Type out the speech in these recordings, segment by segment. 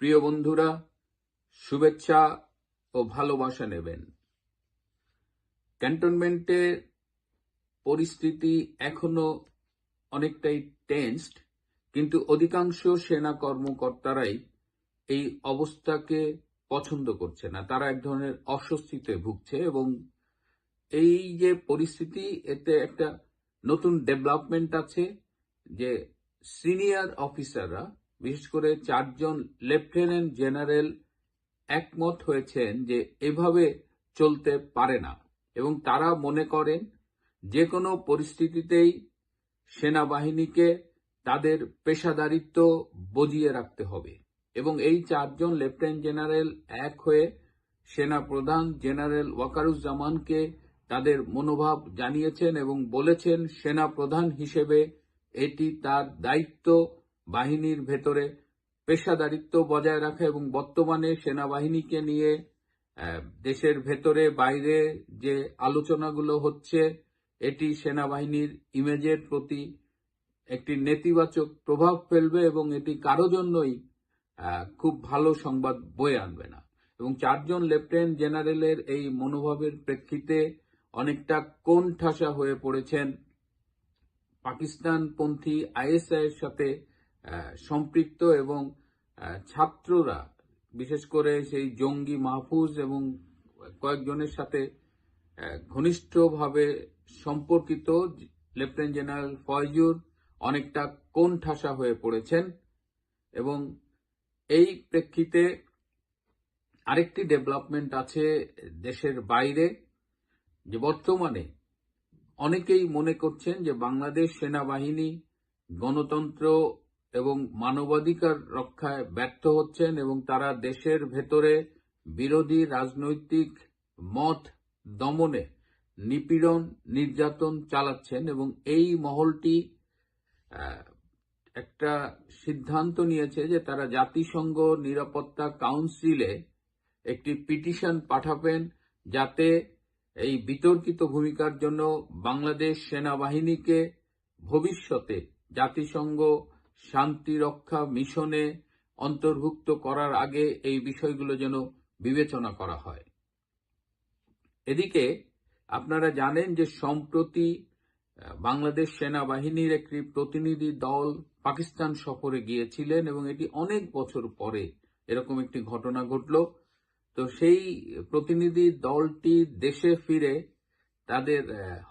প্রিয় বন্ধুরা, শুভেচ্ছা ও ভালোবাসা নেবেন। ক্যান্টনমেন্টের পরিস্থিতি এখনও অনেকটাই টেন্সড কিন্তু অধিকাংশ সেনা কর্মকর্তারাই এই অবস্থাকে পছন্দ করছে না। তারা এক ধরনের অস্বস্তিতে ভুগছে এবং এই যে পরিস্থিতি, এতে একটা নতুন ডেভেলপমেন্ট আছে যে সিনিয়র অফিসাররা বিশেষ করে চারজন লেফটেন্যান্ট জেনারেল একমত হয়েছেন যে এভাবে চলতে পারে না এবং তারা মনে করেন যে কোনো পরিস্থিতিতেই সেনাবাহিনীকে তাদের পেশাদারিত্ব বজিয়ে রাখতে হবে এবং এই চারজন লেফটেন্যান্ট জেনারেল এক হয়ে সেনা প্রধান জেনারেল ওয়াকারুজ্জামানকে তাদের মনোভাব জানিয়েছেন এবং বলেছেন সেনা প্রধান হিসেবে এটি তার দায়িত্ব বাহিনীর ভেতরে পেশাদারিত্ব বজায় রাখা এবং বর্তমানে সেনাবাহিনীকে নিয়ে দেশের ভেতরে বাইরে যে আলোচনাগুলো হচ্ছে, এটি সেনাবাহিনীর ইমেজের প্রতি একটি নেতিবাচক প্রভাব ফেলবে এবং এটি কারও জন্যই খুব ভালো সংবাদ বয়ে আনবে না। এবং চারজন লেফটেন্যান্ট জেনারেলের এই মনোভাবের প্রেক্ষিতে অনেকটা কোণ ঠাসা হয়ে পড়েছেন পাকিস্তানপন্থী আইএসআই এর সাথে সম্পৃক্ত এবং ছাত্ররা, বিশেষ করে সেই জঙ্গি মাহফুজ এবং কয়েকজনের সাথে ঘনিষ্ঠভাবে সম্পর্কিত, লেফটেন্যান্ট জেনারেল ফয়জুর অনেকটা কোণ ঠাসা হয়ে পড়েছেন এবং এই প্রেক্ষিতে আরেকটি ডেভেলপমেন্ট আছে দেশের বাইরে, যে বর্তমানে অনেকেই মনে করছেন যে বাংলাদেশ সেনাবাহিনী, গণতন্ত্র এবং মানবাধিকার রক্ষায় ব্যর্থ হচ্ছেন এবং তারা দেশের ভেতরে বিরোধী রাজনৈতিক মত দমনে নিপীড়ন, নির্যাতন চালাচ্ছেন এবং এই মহলটি একটা সিদ্ধান্ত নিয়েছে যে তারা জাতিসংঘ নিরাপত্তা কাউন্সিলে একটি পিটিশন পাঠাবেন যাতে এই বিতর্কিত ভূমিকার জন্য বাংলাদেশ সেনাবাহিনীকে ভবিষ্যতে জাতিসংঘ শান্তি রক্ষা মিশনে অন্তর্ভুক্ত করার আগে এই বিষয়গুলো যেন বিবেচনা করা হয়। এদিকে আপনারা জানেন যে সম্প্রতি বাংলাদেশ সেনাবাহিনীর একটি প্রতিনিধি দল পাকিস্তান সফরে গিয়েছিলেন এবং এটি অনেক বছর পরে এরকম একটি ঘটনা ঘটল। তো সেই প্রতিনিধি দলটি দেশে ফিরে তাদের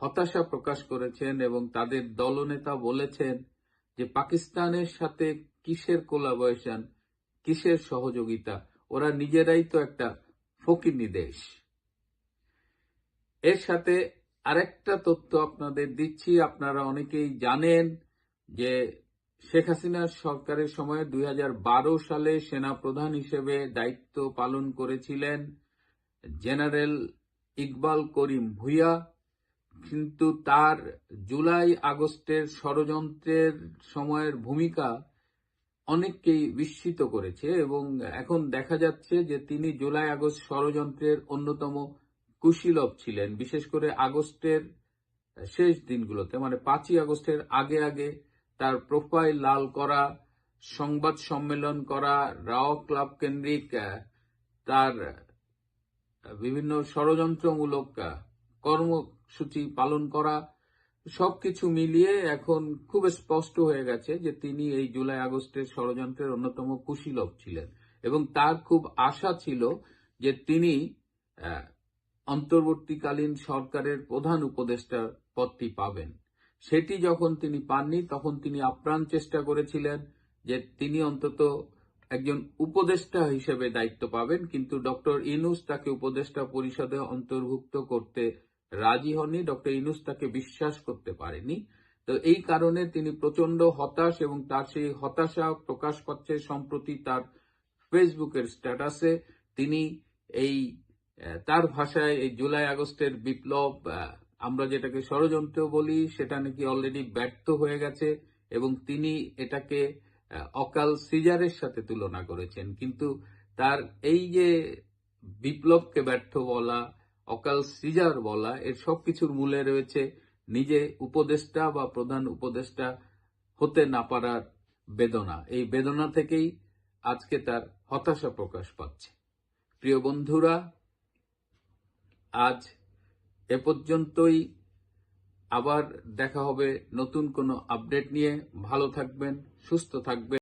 হতাশা প্রকাশ করেছেন এবং তাদের দলনেতা বলেছেন যে পাকিস্তানের সাথে কিসের কোলাবরেশন কিসের সহযোগিতা? ওরা নিজেরাই তো একটা ফকিনি দেশ। এর সাথে আরেকটা তথ্য আপনাদের দিচ্ছি, আপনারা অনেকেই জানেন যে শেখ হাসিনার সরকারের সময় দুই হাজার বারো সালে সেনা প্রধান হিসেবে দায়িত্ব পালন করেছিলেন জেনারেল ইকবাল করিম ভুইয়া। কিন্তু তার জুলাই আগস্টের ষড়যন্ত্রের সময়ের ভূমিকা অনেককেই বিস্মিত করেছে এবং এখন দেখা যাচ্ছে যে তিনি জুলাই আগস্ট ষড়যন্ত্রের অন্যতম কুশীলভ ছিলেন, বিশেষ করে আগস্টের শেষ দিনগুলোতে মানে পাঁচই আগস্টের আগে আগে তার প্রোফাইল লাল করা, সংবাদ সম্মেলন করা, রাও ক্লাব কেন্দ্রিক তার বিভিন্ন ষড়যন্ত্রমূলক কর্মসূচি পালন করা, সবকিছু মিলিয়ে এখন খুব স্পষ্ট হয়ে গেছে যে তিনি এই জুলাই আগস্টের ষড়যন্ত্রের অন্যতম কুশীলভ ছিলেন এবং তার খুব আশা ছিল যে তিনি অন্তর্বর্তীকালীন সরকারের প্রধান উপদেষ্টার পদটি পাবেন। সেটি যখন তিনি পাননি, তখন তিনি আপ্রাণ চেষ্টা করেছিলেন যে তিনি অন্তত একজন উপদেষ্টা হিসেবে দায়িত্ব পাবেন, কিন্তু ডক্টর ইনুস তাকে উপদেষ্টা পরিষদে অন্তর্ভুক্ত করতে রাজি হননি, ডক্টর ইনুস তাকে বিশ্বাস করতে পারেনি। তো এই কারণে তিনি প্রচণ্ড হতাশ এবং তার সেই হতাশা প্রকাশ পাচ্ছে সম্প্রতি তার ফেসবুকের স্ট্যাটাসে। তিনি এই তার ভাষায় এই জুলাই আগস্টের বিপ্লব আমরা যেটাকে ষড়যন্ত্র বলি, সেটা নাকি অলরেডি ব্যর্থ হয়ে গেছে এবং তিনি এটাকে অকাল সিজারের সাথে তুলনা করেছেন। কিন্তু তার এই যে বিপ্লবকে ব্যর্থ বলা অকাল সিজার বলা, এর সবকিছুর মূলে রয়েছে নিজে উপদেষ্টা বা প্রধান উপদেষ্টা হতে না পারার বেদনা। এই বেদনা থেকেই আজকে তার হতাশা প্রকাশ পাচ্ছে। প্রিয় বন্ধুরা, আজ এ পর্যন্তই। আবার দেখা হবে নতুন কোনো আপডেট নিয়ে। ভালো থাকবেন, সুস্থ থাকবেন।